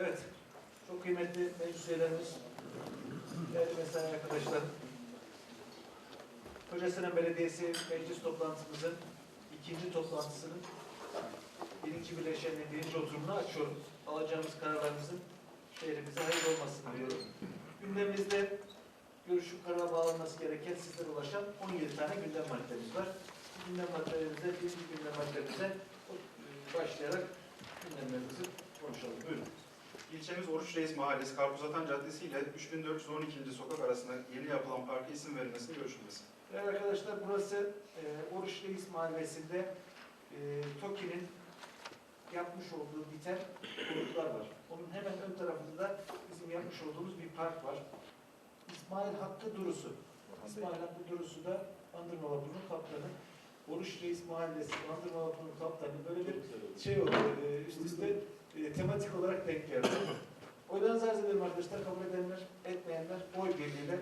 Evet, çok kıymetli meclis üyelerimiz, değerli mesai arkadaşlar. Kocasinan Belediyesi meclis toplantımızın ikinci toplantısının birinci bileşeninin birinci oturumunu açıyorum. Alacağımız kararlarımızın şehrimize hayırlı olmasını diliyorum. Gündemimizde görüşüp karara bağlanması gereken sizlere ulaşan 17 tane gündem maddemiz var. Gündem maddelerimizde birinci gündem maddemize e, başlayarak. Buyurun. İlçemiz Oruç Reis Mahallesi Karpuzatan Caddesi ile 3412. sokak arasında yeni yapılan parka isim verilmesini görüşülmesi. Evet arkadaşlar burası e, Oruç Reis Mahallesi'nde e, TOKİ'nin yapmış olduğu biten konutlar var. Onun hemen ön tarafında bizim yapmış olduğumuz bir park var. İsmail Hakkı Durusu. İsmail Hakkı Durusu da Bandırma Vapuru'nun kaptanı. Oruç Reis Mahallesi, Bandırma Vapuru'nun kaptanı. Böyle bir şey oldu. E, üst üste e, tematik olarak denk geldi. Oylarınızı arz edelim arkadaşlar. Kabul edenler, etmeyenler oy birliğiyle.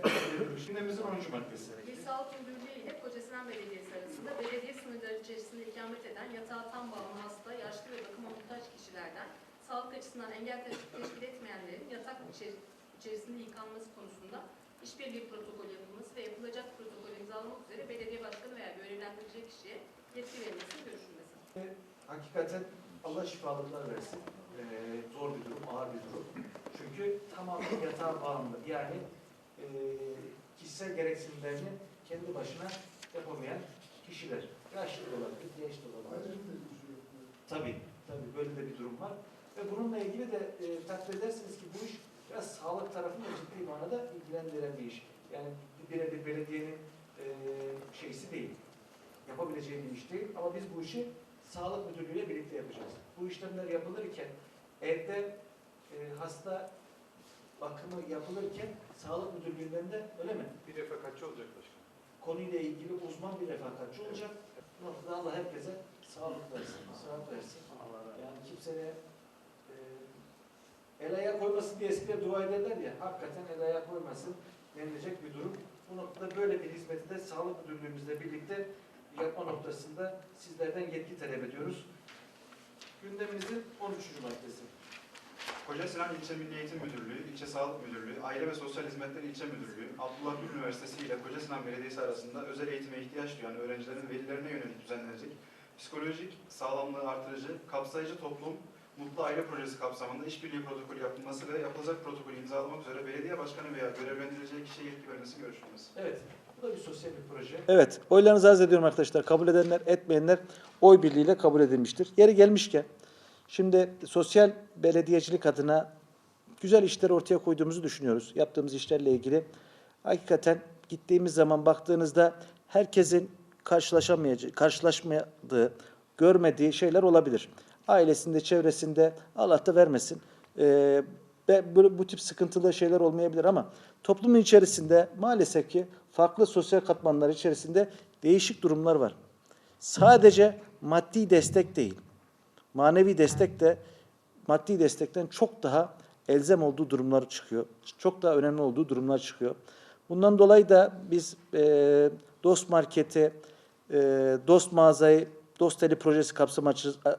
Gündemimizin 10. maddesi. İl Sağlık Müdürlüğü ile Kocasinan Belediyesi arasında belediye sınırları içerisinde ikamet eden yatağa tam bağımlı hasta, yaşlı ve bakıma muhtaç kişilerden sağlık açısından engel teşkil etmeyenlerin yatak içeri- içerisinde yıkanması konusunda işbirliği protokolü yapılması ve yapılacak protokol imzalamak üzere belediye başkanı veya görevlendirecek kişiye yetki verilmesinin görüşülmesi. Hakikaten Allah şifalıklar versin. Ee, zor bir durum, ağır bir durum. Çünkü tamamen yatağa bağımlı. Yani e, kişisel gereksinimlerini kendi başına yapamayan kişiler. Yaşlı da olabilir, genç de olabilir. Tabii, tabii böyle de bir durum var. Ve bununla ilgili de e, takdir edersiniz ki bu iş biraz sağlık tarafını da ciddi manada ilgilendiren bir iş. Yani birebir belediyenin e, şeysi değil, yapabileceği bir iş değil. Ama biz bu işi Sağlık Müdürlüğü ile birlikte yapacağız. Bu işlemler yapılırken evde e, hasta bakımı yapılırken Sağlık Müdürlüğü'nden de öyle mi? Bir refakatçi olacak başkanım. Konuyla ilgili uzman bir refakatçi olacak. Noktada Allah herkese sağlık versin, sıhhat versin. Yani kimseye e, el ayağa koymasın diye eskiler dua ederler ya, hakikaten el ayağa koymasın denilecek bir durum. Bu noktada böyle bir hizmeti de Sağlık Müdürlüğümüzle birlikte yapma noktasında sizlerden yetki talep ediyoruz. Gündemimizin 13. maddesi. Kocasinan İlçe Milli Eğitim Müdürlüğü, İlçe Sağlık Müdürlüğü, Aile ve Sosyal Hizmetler İlçe Müdürlüğü, Abdullah Gül Üniversitesi ile Kocasinan Belediyesi arasında özel eğitime ihtiyaç duyan öğrencilerin velilerine yönelik düzenlenecek psikolojik sağlamlığı artırıcı, kapsayıcı toplum, mutlu aile projesi kapsamında işbirliği protokolü yapılması ve yapılacak protokolü imzalamak üzere belediye başkanı veya görevlendirileceği kişiye yetki vermesi görüşülmesi. Evet, bu da bir sosyal bir proje. Evet, oylarınızı arz ediyorum arkadaşlar. Kabul edenler, etmeyenler oy birliğiyle kabul edilmiştir. Yeri gelmişken, şimdi sosyal belediyecilik adına güzel işler ortaya koyduğumuzu düşünüyoruz. Yaptığımız işlerle ilgili. Hakikaten gittiğimiz zaman baktığınızda herkesin karşılaşamayacağı, karşılaşmadığı, görmediği şeyler olabilir. Ailesinde, çevresinde Allah da vermesin. Ve bu, bu tip sıkıntılı şeyler olmayabilir ama toplumun içerisinde maalesef ki farklı sosyal katmanlar içerisinde değişik durumlar var. Sadece maddi destek değil, manevi destek de maddi destekten çok daha elzem olduğu durumlar çıkıyor. Çok daha önemli olduğu durumlar çıkıyor. Bundan dolayı da biz e, Dost Market'i, e, Dost Mağazayı, Dost Teli projesi kapsamı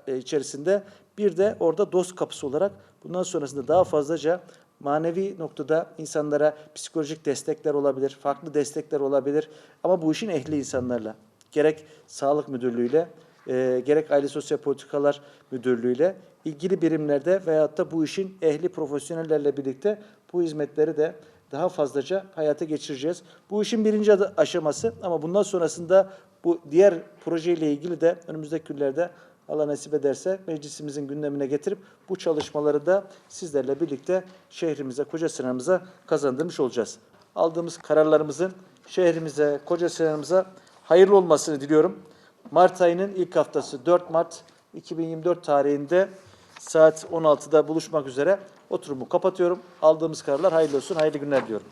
e, içerisinde bir de orada Dost Kapısı olarak bundan sonrasında daha fazlaca manevi noktada insanlara psikolojik destekler olabilir, farklı destekler olabilir. Ama bu işin ehli insanlarla, gerek Sağlık Müdürlüğü'yle, e, gerek Aile Sosyal Politikalar Müdürlüğü'yle ilgili birimlerde veyahut da bu işin ehli profesyonellerle birlikte bu hizmetleri de daha fazlaca hayata geçireceğiz. Bu işin birinci aşaması ama bundan sonrasında bu diğer projeyle ilgili de önümüzdeki günlerde Allah nasip ederse meclisimizin gündemine getirip bu çalışmaları da sizlerle birlikte şehrimize, Kocasinan'ımıza kazandırmış olacağız. Aldığımız kararlarımızın şehrimize, Kocasinan'ımıza hayırlı olmasını diliyorum. Mart ayının ilk haftası 4 Mart 2024 tarihinde saat 16'da buluşmak üzere oturumu kapatıyorum. Aldığımız kararlar hayırlı olsun, hayırlı günler diyorum.